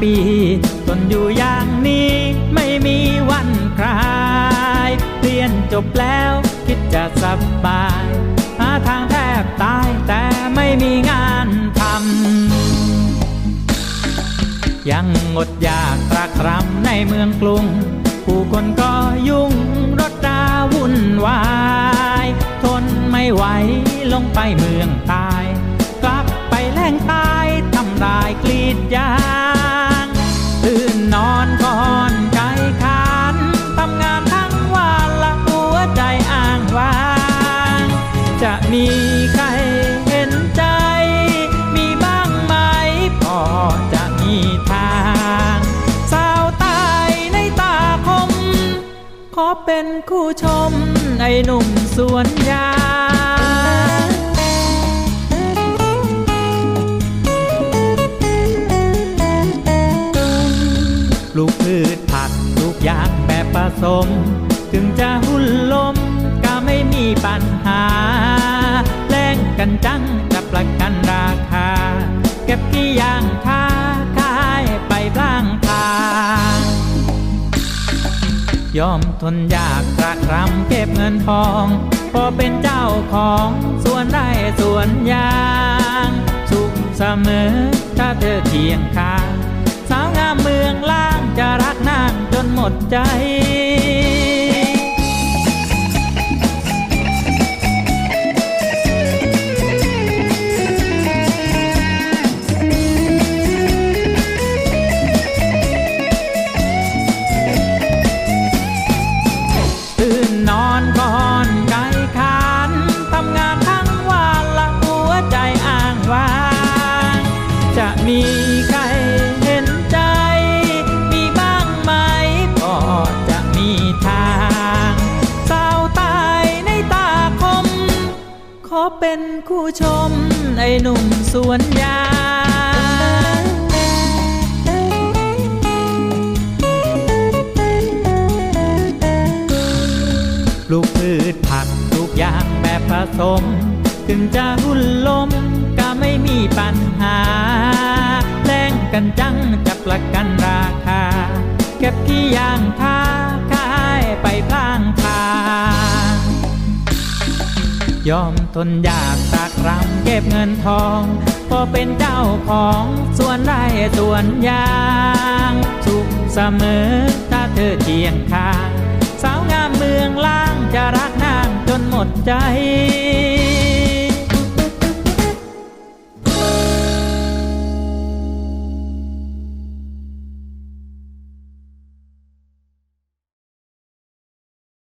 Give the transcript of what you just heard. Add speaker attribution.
Speaker 1: ปีจนอยู่อย่างนี้ไม่มีวันคลายเรียนจบแล้วคิดจะสบายหาทางแทบตายแต่ไม่มีงานทำยังอดอยากตรากตรำในเมืองกรุง ผู้คนก็ยุ่งรถราวุ่นวาย ทนไม่ไหวลงไปเมืองใตาย กลับไปแหล่งตายทำลายกรีดยา เป็นคู่ชมไอ้หนุ่มสวนยางปลูกพืชผักปลูกยางแบบผสม ถึงจะหุ่นลมก็ไม่มีปัญหาแลงกันจังกับประกันราคา เก็บกี่อย่างค้า ยอมทนยากกรากตรำเก็บเงินทอง พอเป็นเจ้าของสวนไร่สวนยาง สุขเสมอถ้าเธอเคียงข้าง สาวงามเมืองล่างจะรักนางจนหมดใจ มีใครเห็นใจ มีบ้างไหมก็จะมีทางสาวตายในตาคม ขอเป็นคู่ชมไอ้หนุ่มสวนยางปลูกพืชผักปลูกยางแบบผสม ถึงจะหุ่นลมก็ไม่มีปัญหาแลงกันจังจะประกันราคา เก็บกี่ยางค้าขายไปพลางทางยอมทนยากตากรำเก็บเงินทองพอเป็นเจ้าของสวนไร่สวนยาง สุขเสมอถ้าเธอเคียงข้าง สาวงามเมืองล่างจะรักนางจนหมดใจ